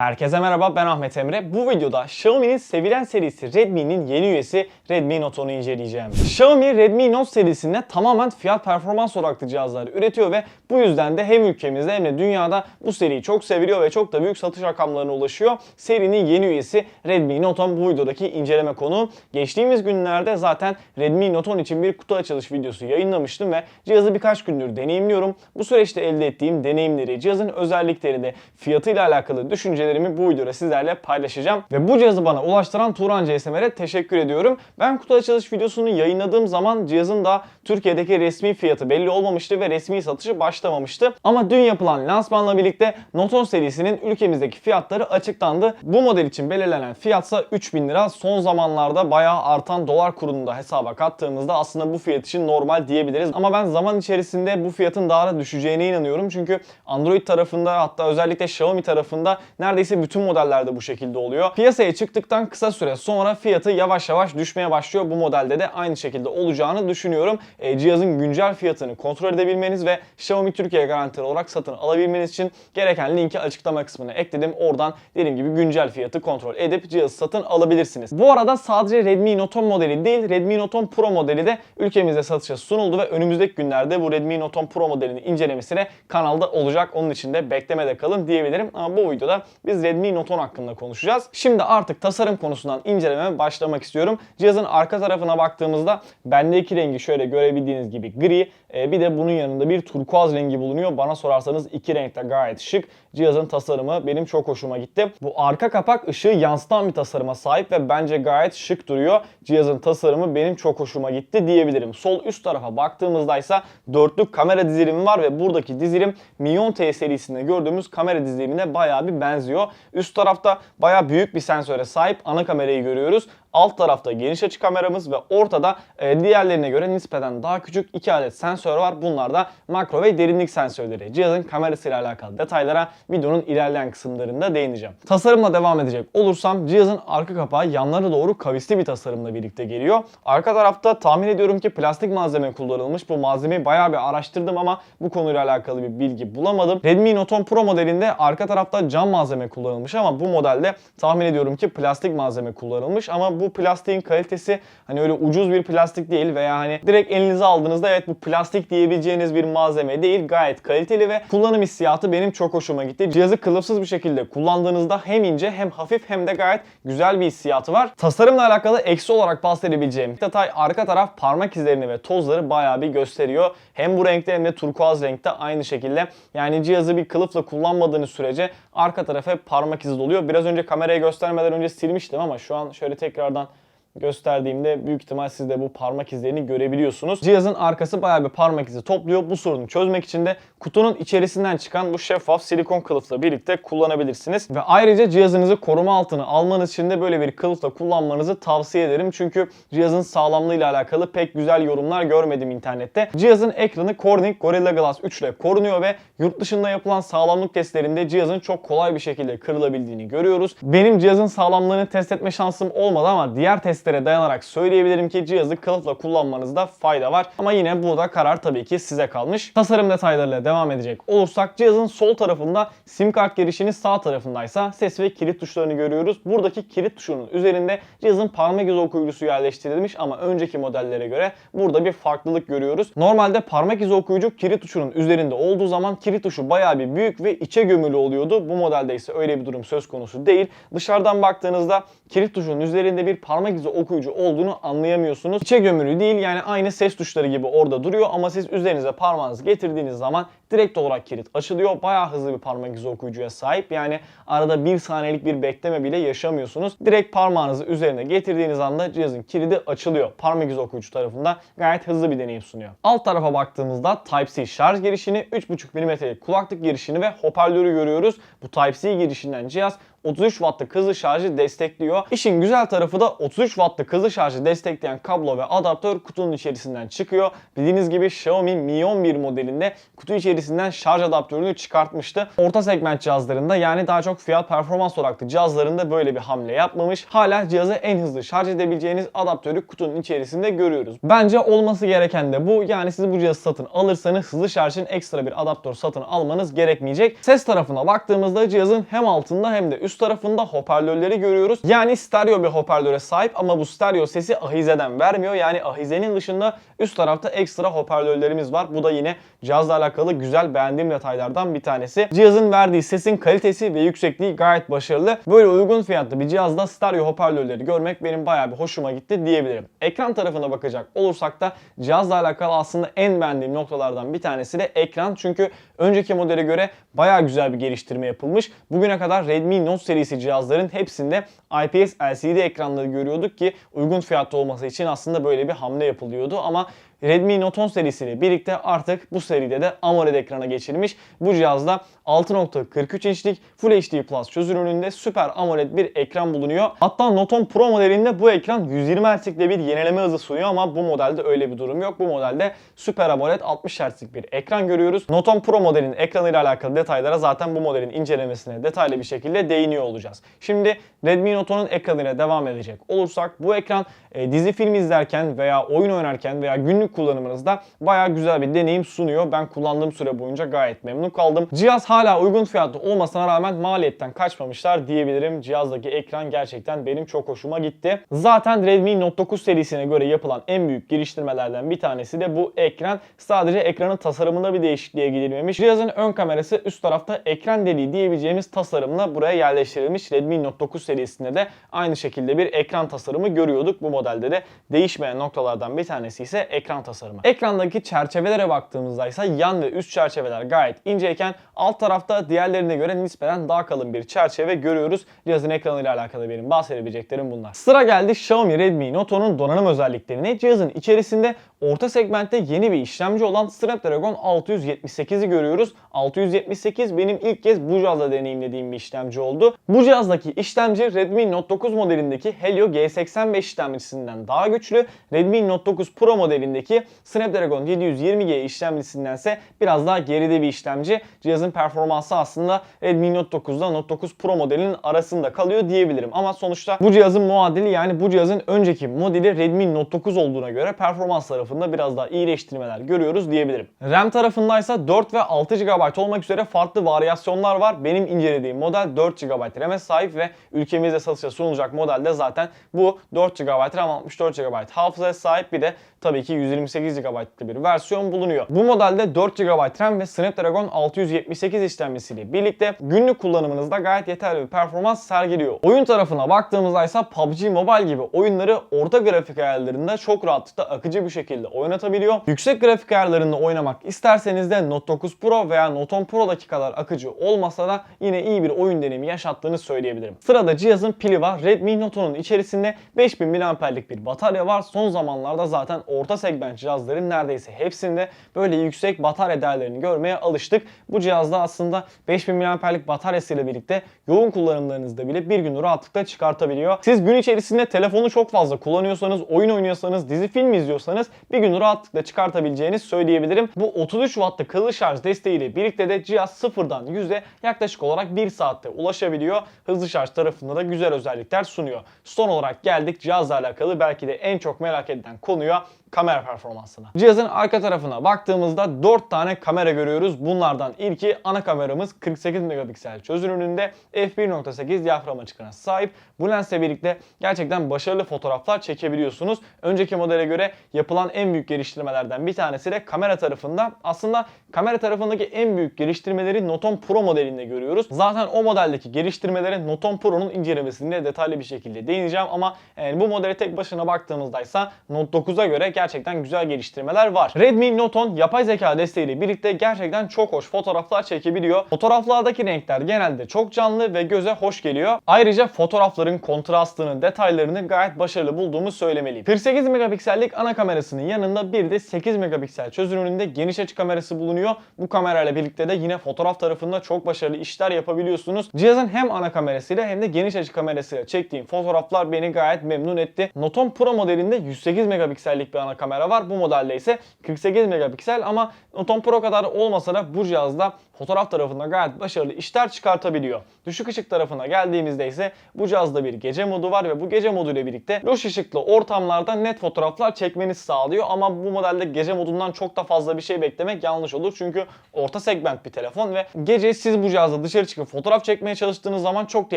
Herkese merhaba ben Ahmet Emre. Bu videoda Xiaomi'nin sevilen serisi Redmi'nin yeni üyesi Redmi Note 10'u inceleyeceğim. Xiaomi Redmi Note serisinde tamamen fiyat performans odaklı cihazlar üretiyor ve bu yüzden de hem ülkemizde hem de dünyada bu seriyi çok seviliyor ve çok da büyük satış rakamlarına ulaşıyor. Serinin yeni üyesi Redmi Note 10 bu videodaki inceleme konu. Geçtiğimiz günlerde zaten Redmi Note 10 için bir kutu açılış videosu yayınlamıştım ve cihazı birkaç gündür deneyimliyorum. Bu süreçte elde ettiğim deneyimleri, cihazın özelliklerini, fiyatıyla alakalı düşüncelerimi bu videoda sizlerle paylaşacağım. Ve bu cihazı bana ulaştıran Turan CSMR'e teşekkür ediyorum. Ben kutu açılış videosunu yayınladığım zaman cihazın da Türkiye'deki resmi fiyatı belli olmamıştı ve resmi satışı başlamamıştı. Ama dün yapılan lansmanla birlikte Note 10 serisinin ülkemizdeki fiyatları açıklandı. Bu model için belirlenen fiyatsa 3000 lira. Son zamanlarda bayağı artan dolar kurunu da hesaba kattığımızda aslında bu fiyat için normal diyebiliriz. Ama ben zaman içerisinde bu fiyatın daha da düşeceğine inanıyorum. Çünkü Android tarafında hatta özellikle Xiaomi tarafında neredeyse bütün modellerde bu şekilde oluyor. Piyasaya çıktıktan kısa süre sonra fiyatı yavaş yavaş düşmeye başlıyor. Bu modelde de aynı şekilde olacağını düşünüyorum. E, cihazın güncel fiyatını kontrol edebilmeniz ve Xiaomi Türkiye garantili olarak satın alabilmeniz için gereken linki açıklama kısmına ekledim. Oradan dediğim gibi güncel fiyatı kontrol edip cihazı satın alabilirsiniz. Bu arada sadece Redmi Note 10 modeli değil Redmi Note 10 Pro modeli de ülkemizde satışa sunuldu ve önümüzdeki günlerde bu Redmi Note 10 Pro modelinin incelemesine kanalda olacak. Onun için de beklemede kalın diyebilirim. Ama bu videoda biz Redmi Note 10 hakkında konuşacağız. Şimdi artık tasarım konusundan incelemeye başlamak istiyorum. Cihazın arka tarafına baktığımızda bendeki rengi şöyle görebildiğiniz gibi gri. e, Bir de bunun yanında bir turkuaz rengi bulunuyor. Bana sorarsanız iki renkte gayet şık. Cihazın tasarımı benim çok hoşuma gitti. Bu arka kapak ışığı yansıtan bir tasarıma sahip ve bence gayet şık duruyor. Cihazın tasarımı benim çok hoşuma gitti diyebilirim. Sol üst tarafa baktığımızda ise dörtlük kamera dizilimi var ve buradaki dizilim Mion T serisinde gördüğümüz kamera dizilimine bayağı bir benziyor. Üst tarafta bayağı büyük bir sensöre sahip ana kamerayı görüyoruz. Alt tarafta geniş açı kameramız ve ortada e, diğerlerine göre nispeten daha küçük iki adet sensör var. Bunlar da makro ve derinlik sensörleri. Cihazın kamerasıyla alakalı detaylara videonun ilerleyen kısımlarında değineceğim. Tasarımla devam edecek olursam cihazın arka kapağı yanlara doğru kavisli bir tasarımla birlikte geliyor. Arka tarafta tahmin ediyorum ki plastik malzeme kullanılmış. Bu malzemeyi bayağı bir araştırdım ama bu konuyla alakalı bir bilgi bulamadım. Redmi Note 10 Pro modelinde arka tarafta cam malzeme kullanılmış ama bu modelde tahmin ediyorum ki plastik malzeme kullanılmış ama bu plastiğin kalitesi hani öyle ucuz bir plastik değil veya hani direkt elinize aldığınızda evet bu plastik diyebileceğiniz bir malzeme değil gayet kaliteli ve kullanım hissiyatı benim çok hoşuma gitti. Cihazı kılıfsız bir şekilde kullandığınızda hem ince hem hafif hem de gayet güzel bir hissiyatı var. Tasarımla alakalı eksi olarak bahsedebileceğim detay arka taraf parmak izlerini ve tozları bayağı bir gösteriyor. Hem bu renkte hem de turkuaz renkte aynı şekilde. Yani cihazı bir kılıfla kullanmadığınız sürece arka taraf hep parmak izi doluyor. Biraz önce kameraya göstermeden önce silmiştim ama şu an şöyle tekrardan gösterdiğimde büyük ihtimal siz de bu parmak izlerini görebiliyorsunuz. Cihazın arkası bayağı bir parmak izi topluyor. Bu sorunu çözmek için de kutunun içerisinden çıkan bu şeffaf silikon kılıfla birlikte kullanabilirsiniz. Ve ayrıca cihazınızı koruma altına almanız için de böyle bir kılıfla kullanmanızı tavsiye ederim. Çünkü cihazın sağlamlığıyla alakalı pek güzel yorumlar görmedim internette. Cihazın ekranı Corning Gorilla Glass 3 ile korunuyor ve yurt dışında yapılan sağlamlık testlerinde cihazın çok kolay bir şekilde kırılabildiğini görüyoruz. Benim cihazın sağlamlığını test etme şansım olmadı ama diğer testlere dayanarak söyleyebilirim ki cihazı kılıfla kullanmanızda fayda var. Ama yine burada karar tabii ki size kalmış. Tasarım detaylarıyla devam edecek olursak cihazın sol tarafında sim kart girişinin sağ tarafındaysa ses ve kilit tuşlarını görüyoruz. Buradaki kilit tuşunun üzerinde cihazın parmak izi okuyucusu yerleştirilmiş ama önceki modellere göre burada bir farklılık görüyoruz. Normalde parmak izi okuyucu kilit tuşunun üzerinde olduğu zaman kilit tuşu bayağı bir büyük ve içe gömülü oluyordu. Bu modelde ise öyle bir durum söz konusu değil. Dışarıdan baktığınızda kilit tuşunun üzerinde bir parmak izi okuyucu olduğunu anlayamıyorsunuz. İçe gömülü değil yani aynı ses tuşları gibi orada duruyor ama siz üzerinize parmağınızı getirdiğiniz zaman direkt olarak kilit açılıyor. Bayağı hızlı bir parmak izi okuyucuya sahip. Yani arada bir saniyelik bir bekleme bile yaşamıyorsunuz. Direkt parmağınızı üzerine getirdiğiniz anda cihazın kilidi açılıyor. Parmak izi okuyucu tarafında gayet hızlı bir deneyim sunuyor. Alt tarafa baktığımızda Type-C şarj girişini, 3.5 mm'lik kulaklık girişini ve hoparlörü görüyoruz. Bu Type-C girişinden cihaz 33 wattlık hızlı şarjı destekliyor. İşin güzel tarafı da 33 wattlık hızlı şarjı destekleyen kablo ve adaptör kutunun içerisinden çıkıyor. Bildiğiniz gibi Xiaomi Mi 11 modelinde kutu içerisinde içerisinden şarj adaptörünü çıkartmıştı. Orta segment cihazlarında yani daha çok fiyat performans odaklı cihazlarında böyle bir hamle yapmamış. Hala cihazı en hızlı şarj edebileceğiniz adaptörü kutunun içerisinde görüyoruz. Bence olması gereken de bu. Yani siz bu cihazı satın alırsanız hızlı şarj için ekstra bir adaptör satın almanız gerekmeyecek. Ses tarafına baktığımızda cihazın hem altında hem de üst tarafında hoparlörleri görüyoruz. Yani stereo bir hoparlöre sahip ama bu stereo sesi ahizeden vermiyor. Yani ahizenin dışında üst tarafta ekstra hoparlörlerimiz var. Bu da yine cihazla alakalı güzel beğendiğim detaylardan bir tanesi. Cihazın verdiği sesin kalitesi ve yüksekliği gayet başarılı. Böyle uygun fiyatlı bir cihazda stereo hoparlörleri görmek benim bayağı bir hoşuma gitti diyebilirim. Ekran tarafına bakacak olursak da cihazla alakalı aslında en beğendiğim noktalardan bir tanesi de ekran. Çünkü önceki modele göre bayağı güzel bir geliştirme yapılmış. Bugüne kadar Redmi Note serisi cihazların hepsinde IPS LCD ekranları görüyorduk ki uygun fiyatlı olması için aslında böyle bir hamle yapılıyordu ama Redmi Note 10 serisiyle birlikte artık bu seride de AMOLED ekrana geçilmiş. Bu cihazda 6.43 inçlik Full HD Plus çözünürlüğünde süper AMOLED bir ekran bulunuyor. Hatta Note 10 Pro modelinde bu ekran 120 Hz'lik bir yenileme hızı sunuyor ama bu modelde öyle bir durum yok. Bu modelde süper AMOLED 60 Hz'lik bir ekran görüyoruz. Note 10 Pro modelin ekranıyla alakalı detaylara zaten bu modelin incelemesine detaylı bir şekilde değiniyor olacağız. Şimdi Redmi Note 10'un ekranıyla devam edecek olursak bu ekran e, dizi film izlerken veya oyun oynarken veya günlük kullanımınızda bayağı güzel bir deneyim sunuyor. Ben kullandığım süre boyunca gayet memnun kaldım. Cihaz hala uygun fiyatlı olmasına rağmen maliyetten kaçmamışlar diyebilirim. Cihazdaki ekran gerçekten benim çok hoşuma gitti. Zaten Redmi Note 9 serisine göre yapılan en büyük geliştirmelerden bir tanesi de bu ekran. Sadece ekranın tasarımında bir değişikliğe gidilmemiş. Cihazın ön kamerası üst tarafta ekran deliği diyebileceğimiz tasarımla buraya yerleştirilmiş. Redmi Note 9 serisinde de aynı şekilde bir ekran tasarımı görüyorduk. Bu modelde de değişmeyen noktalardan bir tanesi ise ekran tasarımı. Ekrandaki çerçevelere baktığımızda ise yan ve üst çerçeveler gayet inceyken alt tarafta diğerlerine göre nispeten daha kalın bir çerçeve görüyoruz. Cihazın ekranıyla alakalı benim bahsedebileceklerim bunlar. Sıra geldi Xiaomi Redmi Note 10'un donanım özelliklerine. Cihazın içerisinde orta segmentte yeni bir işlemci olan Snapdragon 678'i görüyoruz. 678 benim ilk kez bu cihazla deneyimlediğim bir işlemci oldu. Bu cihazdaki işlemci Redmi Note 9 modelindeki Helio G85 işlemcisinden daha güçlü. Redmi Note 9 Pro modelindeki Snapdragon 720G işlemcisindense biraz daha geride bir işlemci. Cihazın performansı aslında Redmi Note 9'da Note 9 Pro modelinin arasında kalıyor diyebilirim. Ama sonuçta bu cihazın muadili yani bu cihazın önceki modeli Redmi Note 9 olduğuna göre performans tarafında biraz daha iyileştirmeler görüyoruz diyebilirim. RAM tarafındaysa 4 ve 6 GB olmak üzere farklı varyasyonlar var. Benim incelediğim model 4 GB RAM'e sahip ve ülkemizde satışa sunulacak modelde zaten bu 4 GB RAM 64 GB hafızaya sahip bir de tabii ki 128 GB'lık bir versiyon bulunuyor. Bu modelde 4 GB RAM ve Snapdragon 678 işlemcisiyle birlikte günlük kullanımınızda gayet yeterli bir performans sergiliyor. Oyun tarafına baktığımızda ise PUBG Mobile gibi oyunları orta grafik ayarlarında çok rahatlıkla akıcı bir şekilde oynatabiliyor. Yüksek grafik ayarlarında oynamak isterseniz de Note 9 Pro veya Note 10 Pro'daki kadar akıcı olmasa da yine iyi bir oyun deneyimi yaşattığını söyleyebilirim. Sırada cihazın pili var. Redmi Note 10'un içerisinde 5000 mAh'lik bir batarya var. Son zamanlarda zaten orta segment cihazların neredeyse hepsinde böyle yüksek batarya değerlerini görmeye alıştık. Bu cihazda aslında 5000 mAh'lik bataryasıyla birlikte yoğun kullanımlarınızda bile bir gün rahatlıkla çıkartabiliyor. Siz gün içerisinde telefonu çok fazla kullanıyorsanız, oyun oynuyorsanız, dizi film izliyorsanız bir gün rahatlıkla çıkartabileceğiniz söyleyebilirim. Bu 33 wattlık hızlı şarj desteğiyle birlikte de cihaz sıfırdan yüze yaklaşık olarak 1 saatte ulaşabiliyor. Hızlı şarj tarafında da güzel özellikler sunuyor. Son olarak geldik cihazla alakalı belki de en çok merak edilen konuya kamera performansına. Cihazın arka tarafına baktığımızda 4 tane kamera görüyoruz. Bunlardan ilki ana kameramız 48 megapiksel çözünürlüğünde f1.8 diyafram açıklığına sahip. Bu lensle birlikte gerçekten başarılı fotoğraflar çekebiliyorsunuz. Önceki modele göre yapılan en büyük geliştirmelerden bir tanesi de kamera tarafında. Aslında kamera tarafındaki en büyük geliştirmeleri Note 10 Pro modelinde görüyoruz. Zaten o modeldeki geliştirmelere Note 10 Pro'nun incelemesinde detaylı bir şekilde değineceğim ama yani bu modele tek başına baktığımızda ise Note 9'a göre gerçekten güzel geliştirmeler var. Redmi Note 10 yapay zeka desteğiyle birlikte gerçekten çok hoş fotoğraflar çekebiliyor. Fotoğraflardaki renkler genelde çok canlı ve göze hoş geliyor. Ayrıca fotoğrafların kontrastını, detaylarını gayet başarılı bulduğumu söylemeliyim. 48 megapiksellik ana kamerasının yanında bir de 8 megapiksel çözünürlüğünde geniş açı kamerası bulunuyor. Bu kamerayla birlikte de yine fotoğraf tarafında çok başarılı işler yapabiliyorsunuz. Cihazın hem ana kamerasıyla hem de geniş açı kamerasıyla çektiğim fotoğraflar beni gayet memnun etti. Note 10 Pro modelinde 108 megapiksellik bir ana ana kamera var. Bu modelde ise 48 megapiksel ama Note 10 Pro kadar olmasa da bu cihazda fotoğraf tarafında gayet başarılı işler çıkartabiliyor. Düşük ışık tarafına geldiğimizde ise bu cihazda bir gece modu var ve bu gece modu ile birlikte loş ışıklı ortamlarda net fotoğraflar çekmenizi sağlıyor ama bu modelde gece modundan çok da fazla bir şey beklemek yanlış olur çünkü orta segment bir telefon ve gece siz bu cihazla dışarı çıkıp fotoğraf çekmeye çalıştığınız zaman çok da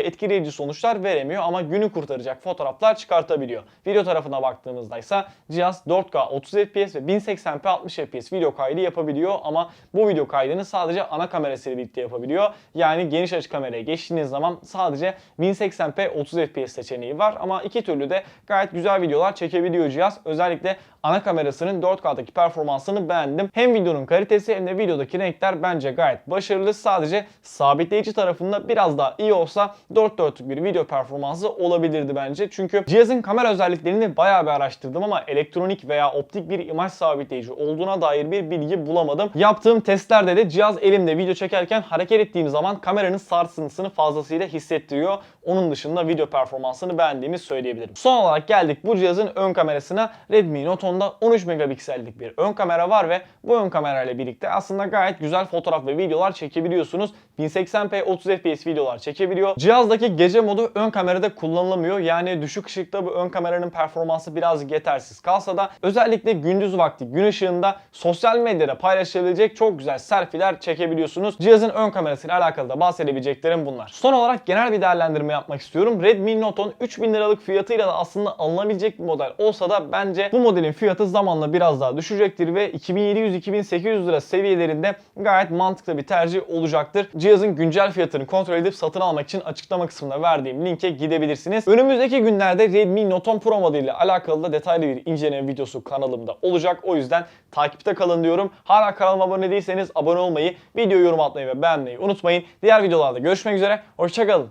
etkileyici sonuçlar veremiyor ama günü kurtaracak fotoğraflar çıkartabiliyor. Video tarafına baktığımızda ise cihaz 4K 30 FPS ve 1080p 60 FPS video kaydı yapabiliyor ama bu video kaydını sadece ana kamerasıyla birlikte yapabiliyor. Yani geniş açı kameraya geçtiğiniz zaman sadece 1080p 30 FPS seçeneği var ama iki türlü de gayet güzel videolar çekebiliyor cihaz. Özellikle ana kamerasının 4K'daki performansını beğendim. Hem videonun kalitesi hem de videodaki renkler bence gayet başarılı. Sadece sabitleyici tarafında biraz daha iyi olsa 4 dörtlük bir video performansı olabilirdi bence. Çünkü cihazın kamera özelliklerini bayağı bir araştırdım ama elektronik veya optik bir imaj sabitleyici olduğuna dair bir bilgi bulamadım. Yaptığım testlerde de cihaz elimde video çekerken hareket ettiğim zaman kameranın sarsıntısını fazlasıyla hissettiriyor. Onun dışında video performansını beğendiğimi söyleyebilirim. Son olarak geldik bu cihazın ön kamerasına. Redmi Note 10'da 13 megapiksellik bir ön kamera var ve bu ön kamerayla birlikte aslında gayet güzel fotoğraf ve videolar çekebiliyorsunuz. 1080p 30 fps videolar çekebiliyor. Cihazdaki gece modu ön kamerada kullanılamıyor. Yani düşük ışıkta bu ön kameranın performansı birazcık yetersiz kalsa da özellikle gündüz vakti gün ışığında sosyal medyada paylaşılabilecek çok güzel selfie'ler çekebiliyorsunuz. Cihazın ön kamerasıyla alakalı da bahsedebileceklerim bunlar. Son olarak genel bir değerlendirme yapmak istiyorum. Redmi Note 10 3000 liralık fiyatıyla da aslında alınabilecek bir model olsa da bence bu modelin fiyatı zamanla biraz daha düşecektir ve 2700-2800 lira seviyelerinde gayet mantıklı bir tercih olacaktır. Cihazın güncel fiyatını kontrol edip satın almak için açıklama kısmında verdiğim linke gidebilirsiniz. Önümüzdeki günlerde Redmi Note 10 Pro modeliyle alakalı da detaylı bir inceleme videosu kanalımda olacak. O yüzden takipte kalın diyorum. Hala kanalıma abone değilseniz abone olmayı, video yorum atmayı ve beğenmeyi unutmayın. Diğer videolarda görüşmek üzere. Hoşçakalın.